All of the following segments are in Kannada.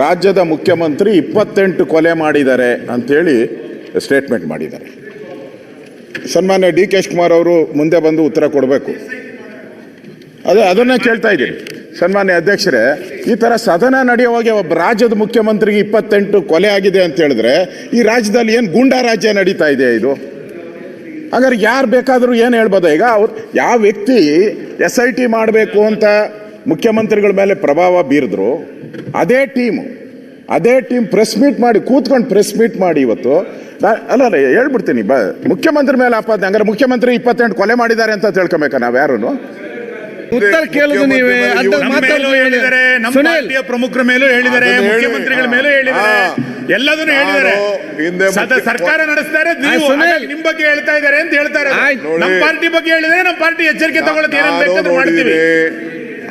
ರಾಜ್ಯದ ಮುಖ್ಯಮಂತ್ರಿ ಇಪ್ಪತ್ತೆಂಟು ಕೊಲೆ ಮಾಡಿದ್ದಾರೆ ಅಂಥೇಳಿ ಸ್ಟೇಟ್ಮೆಂಟ್ ಮಾಡಿದ್ದಾರೆ. ಸನ್ಮಾನ್ಯ ಡಿ ಕೆ ಶಿವಕುಮಾರ್ ಅವರು ಮುಂದೆ ಬಂದು ಉತ್ತರ ಕೊಡಬೇಕು. ಅದೇ ಅದನ್ನೇ ಕೇಳ್ತಾ ಇದ್ದೀನಿ. ಸನ್ಮಾನ್ಯ ಅಧ್ಯಕ್ಷರೇ, ಈ ಥರ ಸದನ ನಡೆಯುವಾಗ ಒಬ್ಬ ರಾಜ್ಯದ ಮುಖ್ಯಮಂತ್ರಿಗೆ ಇಪ್ಪತ್ತೆಂಟು ಕೊಲೆ ಆಗಿದೆ ಅಂತ ಹೇಳಿದ್ರೆ, ಈ ರಾಜ್ಯದಲ್ಲಿ ಏನು ಗೂಂಡಾ ರಾಜ್ಯ ನಡೀತಾ ಇದೆ ಇದು? ಹಾಗಾದ್ರೆ ಯಾರು ಬೇಕಾದರೂ ಏನು ಹೇಳ್ಬೋದು ಈಗ? ಅವ್ರು, ಯಾವ ವ್ಯಕ್ತಿ ಎಸ್ ಐ ಟಿ ಮಾಡಬೇಕು ಅಂತ ಮುಖ್ಯಮಂತ್ರಿಗಳ ಮೇಲೆ ಪ್ರಭಾವ ಬೀರಿದ್ರು ಅದೇ ಟೀಮ್ ಅದೇ ಟೀಮ್ ಪ್ರೆಸ್ ಮೀಟ್ ಮಾಡಿ ಕೂತ್ಕೊಂಡು ಪ್ರೆಸ್ ಮೀಟ್ ಮಾಡಿ ಇವತ್ತು. ಅಲ್ಲ ಅಲ್ಲ ಹೇಳ್ಬಿಡ್ತೀನಿ ಬ ಮುಖ್ಯಮಂತ್ರಿ ಮೇಲೆ ಆಪಾದನೆ ಹಂಗಾರೆ ಮುಖ್ಯಮಂತ್ರಿ ಇಪ್ಪತ್ತೆಂಟು ಕೊಲೆ ಮಾಡಿದ್ದಾರೆ ಅಂತ ತಿಳ್ಕೊಬೇಕ ನಾವು ಯಾರು ಉತ್ತರ ಕೇಳಿದ್ರು ನೀವೇ ಹೇಳಿದರೆ ನಮ್ಮ ಪಾರ್ಟಿಯ ಪ್ರಮುಖರ ಮೇಲೂ ಹೇಳಿದರೆ. ಮುಖ್ಯಮಂತ್ರಿಗಳ ಮೇಲೂ ಹೇಳಿದರೆ ಎಲ್ಲದನ್ನು ಹೇಳಿದ್ದಾರೆ. ಸರ್ಕಾರ ನಡೆಸ್ತಾರೆ. ನಿಮ್ ಬಗ್ಗೆ ಹೇಳ್ತಾ ಇದ್ದಾರೆ ಅಂತ ಹೇಳ್ತಾರೆ. ನಮ್ಮ ಪಾರ್ಟಿ ಬಗ್ಗೆ ಹೇಳಿದ್ರೆ ನಮ್ಮ ಪಾರ್ಟಿ ಎಚ್ಚರಿಕೆ ತಗೊಳ್ಳೋದು ಏನೇನ್ ಬೇಕಾದ್ರೂ ಮಾಡ್ತೀವಿ.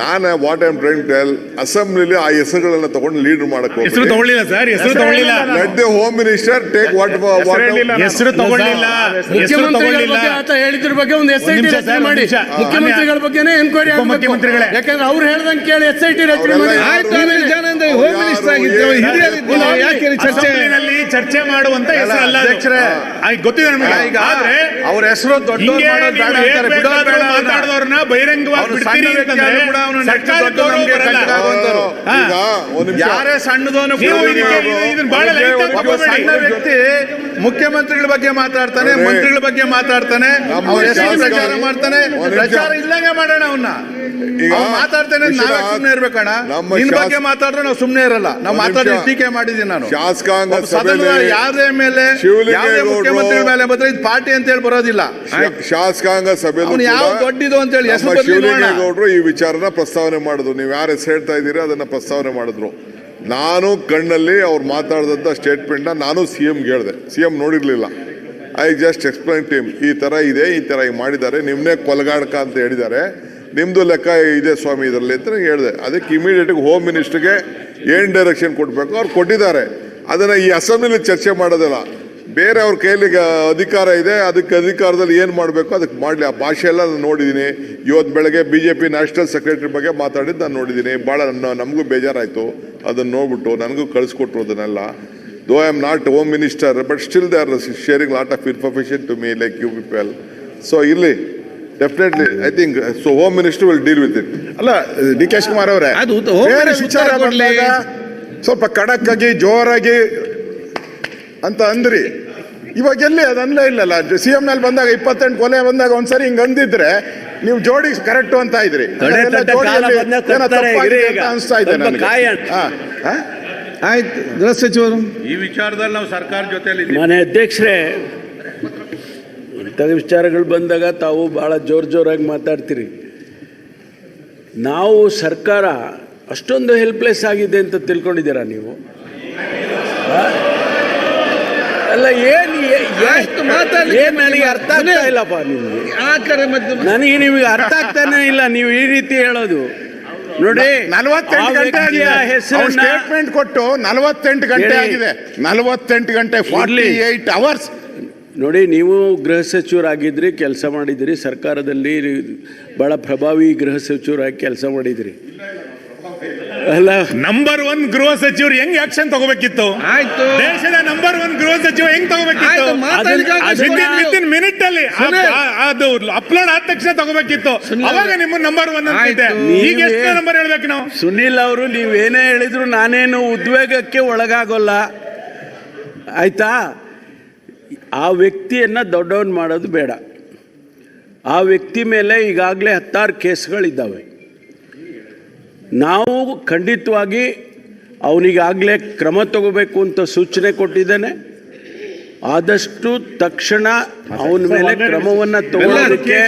ನಾನು ವಾಟ್ ಆಮ್ ಟ್ರೈನ್ ಟೆಲ್ ಅಸೆಂಬ್ಲಿಲಿ ಆ ಹೆಸರುಗಳನ್ನ ತಗೊಂಡು ಲೀಡರ್ ಮಾಡಕ್ ಹೆಸರು ತಗೊಳ್ಳಿಲ್ಲ ಸರ್ ಹೆಸರು ತಗೊಳ್ಳಿಲ್ಲ. Let the home minister take what what. ಹೆಸರು ತಗೊಳ್ಳಿಲ್ಲ. ಹೆಸರು ತಗೊಳ್ಳಿಲ್ಲ ಬಗ್ಗೆ ಆತ ಹೇಳಿದ್ರ ಬಗ್ಗೆ ಒಂದು ಎಸ್ ಐ ಟಿ ರಚನೆ ಮಾಡಿ. ಮುಖ್ಯಮಂತ್ರಿಗಳ ಬಗ್ಗೆನೇ ಎನ್ಕ್ವೈರಿ ಮುಖ್ಯಮಂತ್ರಿಗಳೇ. ಯಾಕಂದ್ರೆ ಅವ್ರು ಹೇಳ್ದಂಗೆ ಕೇಳಿ ಎಸ್ ಐ ಟಿ ರಚನೆ ಮಾಡಿ. ಹೋಮ್? ಮಿನಿಸ್ಟರ್ ಆಗಿದ್ದೆ? ಯಾಕೆ ಈ ಚರ್ಚೆ? ಚರ್ಚೆ ಮಾಡುವಂತ ಹೆಸರು ಅಲ್ಲ ಅದು. ಅಧ್ಯಕ್ಷರೇ. ಆಯ್ತು, ಗೊತ್ತಿದೆ ನಮಗೆ ಈಗ ಆದ್ರೆ ಅವ್ರ ಹೆಸರು. ಮಾತಾಡ್ದವ್ರನ್ನ ಬಹಿರಂಗವಾಗಿ ಬಿಡ್ತೀರಿ ಅಂತಂದ್ರೆ ಗೌರವ ಬರಲ್ಲ. ಯಾರೇ ಸಣ್ಣದೋನು ಸಣ್ಣ ವ್ಯಕ್ತಿ ಮುಖ್ಯಮಂತ್ರಿಗಳ ಬಗ್ಗೆ ಮಾತಾಡ್ತಾನೆ. ಮಂತ್ರಿಗಳ ಬಗ್ಗೆ ಮಾತಾಡ್ತಾನೆ ಅವ್ರ ಹೆಸರು ಪ್ರಚಾರ ಮಾಡ್ತಾನೆ. ಪ್ರಚಾರ ಇಲ್ಲಂಗೆ ಮಾಡೋಣ ಅವನ್ನ ಮಾತಾಡ್ತಾನೆ ನಾವೇ ಸುಮ್ನೆ ಇರ್ಬೇಕಣ್ಣ. ನಿನ್ ಬಗ್ಗೆ ಮಾತಾಡಿದ್ರೆ ನಾವು ಸುಮ್ನೆ ಇರಲ್ಲ. ನಾವು ಮಾತಾಡಿ. ಟೀಕೆ ಮಾಡಿದೀನಿ ನಾನು. ಶಾಸಕಾಂಗ ಯಾರೇ ಮೇಲೆ ಯಾವ್ದೇ ಯಾವುದೇ ಮುಖ್ಯಮಂತ್ರಿಗಳ ಮೇಲೆ ಬಂದ್ರೆ ಇದು ಪಾರ್ಟಿ ಅಂತ ಹೇಳಿ ಬರೋದಿಲ್ಲ ಶಾಸಕಾಂಗ ಸಭೆ ಯಾವ ದೊಡ್ಡದು ಅಂತ ಹೇಳಿ ಹೆಸರು ಈ ವಿಚಾರನ ಪ್ರಸ್ತಾವನೆ ಮಾಡುದು ನೀವು ಯಾರು ಹೆಸರು ಹೇಳ್ತಾ ಇದ್ದೀರಾ ಅದನ್ನ ಪ್ರಸ್ತಾವನೆ ಮಾಡಿದ್ರು ನಾನು ಕಣ್ಣಲ್ಲಿ ಅವ್ರು ಮಾತಾಡಿದಂಥ ಸ್ಟೇಟ್ಮೆಂಟ್ನ ನಾನು ಸಿ ಎಮ್ಗೆ ಹೇಳಿದೆ. ಸಿ ಎಂ ನೋಡಿರಲಿಲ್ಲ. ಐ ಜಸ್ಟ್ ಎಕ್ಸ್ಪ್ಲೈನ್ ಟೀಮ್ ಈ ಥರ ಇದೆ, ಈ ಥರ ಈಗ ಮಾಡಿದ್ದಾರೆ ನಿಮ್ಮನ್ನೇ ಕೊಲಗಾಡ್ಕ ಅಂತ ಹೇಳಿದ್ದಾರೆ. ನಿಮ್ಮದು ಲೆಕ್ಕ ಇದೆ ಸ್ವಾಮಿ ಇದರಲ್ಲಿ ಅಂತ ಹೇಳಿದೆ. ಅದಕ್ಕೆ ಇಮಿಡಿಯೇಟಾಗಿ ಹೋಮ್ ಮಿನಿಸ್ಟ್ರಿಗೆ ಏನು ಡೈರೆಕ್ಷನ್ ಕೊಡಬೇಕು ಅವ್ರು ಕೊಟ್ಟಿದ್ದಾರೆ. ಅದನ್ನು ಈ ಅಸೆಂಬ್ಲಿಲಿ ಚರ್ಚೆ ಮಾಡೋದಿಲ್ಲ. ಬೇರೆ ಅವ್ರ ಕೈಯಲ್ಲಿ ಅಧಿಕಾರ ಇದೆ ಅದಕ್ಕೆ ಅಧಿಕಾರದಲ್ಲಿ ಏನು ಮಾಡಬೇಕು? ಅದಕ್ಕೆ ಮಾಡಲಿ. ಆ ಭಾಷೆ ಎಲ್ಲ ನಾನು ನೋಡಿದ್ದೀನಿ. ಇವತ್ತು ಬೆಳಗ್ಗೆ B J P national secretary ಬಗ್ಗೆ ಮಾತಾಡಿದ್ದು ನಾನು ನೋಡಿದ್ದೀನಿ. ಭಾಳ ನಮಗೂ ಬೇಜಾರಾಯಿತು. ಅದನ್ನು ನೋಡ್ಬಿಟ್ಟು ನನಗೂ ಕಳಿಸ್ಕೊಟ್ರು ಅದನ್ನೆಲ್ಲ. Though I am not home minister but still they are sharing lot of information to me like you people so ಇಲ್ಲಿ definitely I think so home minister will deal with it ಅಲ್ಲ ಡಿ ಕೆ ಶಿವಕುಮಾರ್ ಅವರೇ ಸ್ವಲ್ಪ ಖಡಕ್ ಆಗಿ ಜೋರಾಗಿ ಅಂತ ಅಂದ್ರಿ. ಇವಾಗ ಎಲ್ಲಿ ಅದು ಅನ್ಲೇ ಇಲ್ಲಲ್ಲ. ಸಿ ಎಂ ನಲ್ಲಿ ಬಂದಾಗ ಇಪ್ಪತ್ತೆಂಟು ಕೊಲೆ ಬಂದಾಗ ಒಂದ್ಸರಿ ಹಿಂಗ್ ಅಂದಿದ್ರೆ ನೀವು ಜೋಡಿ ಕರೆಕ್ಟ್ ಅಂತ ಇದ್ರಿ. ಅನಿಸ್ತಾ. ಇದೆ ನನಗೆ? ಆಯ್ತು. ಗೃಹ ಸಚಿವರು. ಈ ವಿಚಾರದಲ್ಲಿ ನಾವು ಸರ್ಕಾರ ಜೊತೆಲಿ ಮನೆ ಅಧ್ಯಕ್ಷರೇ ಇಂಥ ವಿಚಾರಗಳು ಬಂದಾಗ ತಾವು ಭಾಳ ಜೋರ್ ಜೋರಾಗಿ ಮಾತಾಡ್ತೀರಿ. ನಾವು ಸರ್ಕಾರ ಅಷ್ಟೊಂದು ಹೆಲ್ಪ್ಲೆಸ್ ಆಗಿದೆ ಅಂತ ತಿಳ್ಕೊಂಡಿದ್ದೀರಾ ನೀವು? ಅಲ್ಲ ಏನು ಎಷ್ಟು ಮಾತಾಡಿ ಏನು ನನಗೆ ಅರ್ಥ ಆಗ್ತಾ ಇಲ್ಲಪ್ಪ ನಿಮಗೆ? ಆಕರೆ ಮತ್ತೆ ನನಗೆ ನಿಮಗೆ ಅರ್ಥ ಆಗ್ತಾನೆ ಇಲ್ಲ ನೀವು ಈ ರೀತಿ ಹೇಳೋದು. ನೋಡಿ ನಲವತ್ತೆಂಟು ಆ ಗಂಟೆ ಆಗಿದೆ. ಹೆಸರನ್ನ ಸ್ಟೇಟ್ಮೆಂಟ್ ಕೊಟ್ಟು ನಲವತ್ತೆಂಟು ಗಂಟೆ ಆಗಿದೆ. ನಲವತ್ತೆಂಟು ಗಂಟೆ ಫಾರ್ಟಿ. ಏಟ್ ಅವರ್ಸ್ ನೋಡಿ ನೀವು ಗೃಹ ಸಚಿವರಾಗಿದ್ರಿ ಕೆಲಸ ಮಾಡಿದಿರಿ ಸರ್ಕಾರದಲ್ಲಿ ಭಾಳ ಪ್ರಭಾವಿ ಗೃಹ ಸಚಿವರಾಗಿ ಕೆಲಸ ಮಾಡಿದಿರಿ. ಅಲ್ಲ. ನಂಬರ್ ಒನ್ ಗೃಹ ಸಚಿವರು ಹೆಂಗ್ ಆಕ್ಷನ್ ತಗೋಬೇಕಿತ್ತು? ಆಯ್ತು. ದೇಶದ ನಂಬರ್ ಒನ್ ಗೃಹ ಸಚಿವ ಹೆಂಗ್ ತಗೋಬೇಕಿತ್ತು? ವಿತಿನ್ ಮಿನಿಟ್ ಅಲ್ಲಿ. ಅದು ಅಪ್ಲೋಡ್ ಆದ ತಕ್ಷಣ ತಗೋಬೇಕಿತ್ತು. ಅವಾಗ ನಿಮ್ಮ ನಂಬರ್ ಒನ್ ಅಂತಿದೆ ಆಯ್ತು. ಈಗ ಎಷ್ಟು ನಂಬರ್ ಹೇಳ್ಬೇಕು ನಾವು. ಸುನಿಲ್ ಅವರು ನೀವೇನೇ ಹೇಳಿದ್ರು ನಾನೇನು ಉದ್ವೇಗಕ್ಕೆ ಒಳಗಾಗೋಲ್ಲ. ಆಯ್ತಾ? ಆ ವ್ಯಕ್ತಿಯನ್ನ ದೊಡ್ಡವನ್ ಮಾಡೋದು ಬೇಡ. ಆ ವ್ಯಕ್ತಿ ಮೇಲೆ ಈಗಾಗಲೇ ಹತ್ತಾರು ಕೇಸ್ಗಳಿದ್ದಾವೆ. ನಾವು ಖಂಡಿತವಾಗಿ ಅವನಿಗಾಗಲೇ ಕ್ರಮ ತಗೋಬೇಕು ಅಂತ ಸೂಚನೆ ಕೊಟ್ಟಿದ್ದೇನೆ. ಆದಷ್ಟು ತಕ್ಷಣ ಅವನ ಮೇಲೆ ಕ್ರಮವನ್ನು ತಗೊಳ್ಳೋದಕ್ಕೆ.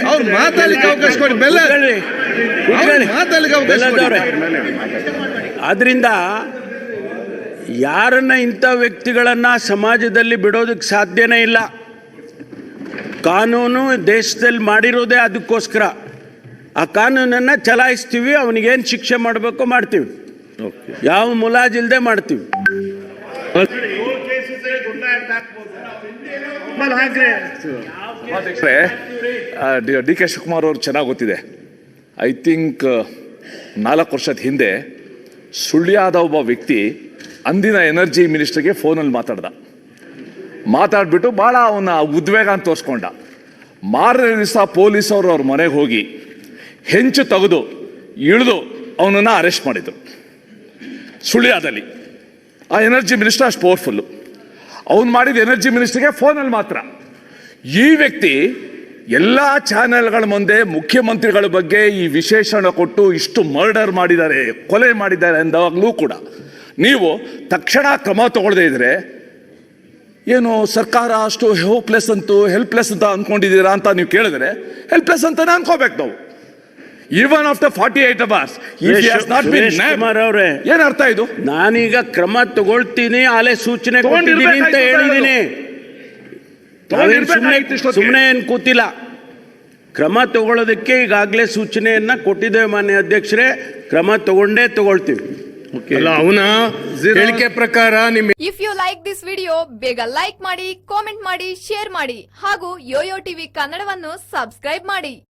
ಆದ್ರಿಂದ ಯಾರನ್ನ ಇಂಥ ವ್ಯಕ್ತಿಗಳನ್ನ ಸಮಾಜದಲ್ಲಿ ಬಿಡೋದಕ್ಕೆ ಸಾಧ್ಯನೇ ಇಲ್ಲ. ಕಾನೂನು ದೇಶದಲ್ಲಿ ಮಾಡಿರೋದೇ ಅದಕ್ಕೋಸ್ಕರ. ಆ ಕಾನೂನನ್ನು ಚಲಾಯಿಸ್ತೀವಿ ಅವನಿಗೇನು ಶಿಕ್ಷೆ ಮಾಡಬೇಕು ಮಾಡ್ತೀವಿ. ಯಾವ ಮುಲಾಜಿಲ್ದೆ ಮಾಡ್ತೀವಿ. ಡಿ ಕೆ ಶಿವಕುಮಾರ್ ಅವ್ರು ಚೆನ್ನಾಗಿ ಗೊತ್ತಿದೆ ಐ ಥಿಂಕ್ ನಾಲ್ಕು ವರ್ಷದ ಹಿಂದೆ ಸುಳ್ಯಾದ ಒಬ್ಬ ವ್ಯಕ್ತಿ ಅಂದಿನ ಎನರ್ಜಿ ಮಿನಿಸ್ಟರ್ಗೆ ಫೋನಲ್ಲಿ ಮಾತಾಡ್ದ. ಮಾತಾಡ್ಬಿಟ್ಟು ಭಾಳ ಅವನ ಉದ್ವೇಗ ಅಂತ ತೋರಿಸ್ಕೊಂಡ. ಮಾರನೇ ದಿವಸ ಪೊಲೀಸವರು ಅವ್ರ ಮನೆಗೆ ಹೋಗಿ ಹೆಂಚು ತೆಗೆದು, ಇಳಿದು ಅವನನ್ನು ಅರೆಸ್ಟ್ ಮಾಡಿದರು. ಸುಳ್ಯಾದಲ್ಲಿ. ಆ ಎನರ್ಜಿ ಮಿನಿಸ್ಟರ್ ಅಷ್ಟು ಪವರ್ಫುಲ್ಲು ಅವ್ನು ಮಾಡಿದ ಎನರ್ಜಿ ಮಿನಿಸ್ಟರ್ಗೆ ಫೋನಲ್ಲಿ ಮಾತ್ರ. ಈ ವ್ಯಕ್ತಿ ಎಲ್ಲ ಚಾನೆಲ್ಗಳ ಮುಂದೆ ಮುಖ್ಯಮಂತ್ರಿಗಳ ಬಗ್ಗೆ ಈ ವಿಶೇಷಣ ಕೊಟ್ಟು ಇಷ್ಟು ಮರ್ಡರ್ ಮಾಡಿದ್ದಾರೆ, ಕೊಲೆ ಮಾಡಿದ್ದಾರೆ ಅಂದಾಗಲೂ ಕೂಡ ನೀವು ತಕ್ಷಣ ಕ್ರಮ ತಗೊಳ್ಳದೇ ಇದ್ರೆ ಏನು ಸರ್ಕಾರ ಅಷ್ಟು ಹೋಪ್ಲೆಸ್ ಅಂತೂ ಹೆಲ್ಪ್ಲೆಸ್ ಅಂತ ಅಂದ್ಕೊಂಡಿದ್ದೀರಾ ಅಂತ ನೀವು ಕೇಳಿದ್ರೆ ಹೆಲ್ಪ್ಲೆಸ್ ಅಂತಾನೆ ಅನ್ಕೋಬೇಕು ನಾವು. Even after forty eight hours Kumar ಅವರೇ ಏನ್ ಅರ್ಥ ಇದು? ನಾನೀಗ ಕ್ರಮ ತಗೊಳ್ತೀನಿ ಆಲೆ ಸೂಚನೆ ಕೊಟ್ಟಿದ್ದೀನಿ ಅಂತ ಹೇಳಿದೀನಿ. ಹೇಳಿದ್ದೀನಿ. ಸುಮ್ಮನೆ ಏನು ಕೂತಿಲ್ಲ. ಕ್ರಮ ತಗೊಳ್ಳೋದಕ್ಕೆ ಈಗಾಗಲೇ ಸೂಚನೆಯನ್ನ ಕೊಟ್ಟಿದ್ದೇವೆ ಮಾನ್ಯ ಅಧ್ಯಕ್ಷರೇ. ಕ್ರಮ ತಗೊಂಡೇ ತಗೊಳ್ತೀವಿ ಹೇಳಿಕೆ ಪ್ರಕಾರ ನಿಮ್ಮ if you like this video ಬೇಗ ಲೈಕ್ ಮಾಡಿ ಕಾಮೆಂಟ್ ಮಾಡಿ ಶೇರ್ ಮಾಡಿ. ಹಾಗೂ ಯೋಯೋ ಟಿವಿ ಕನ್ನಡವನ್ನು ಸಬ್ಸ್ಕ್ರೈಬ್ ಮಾಡಿ.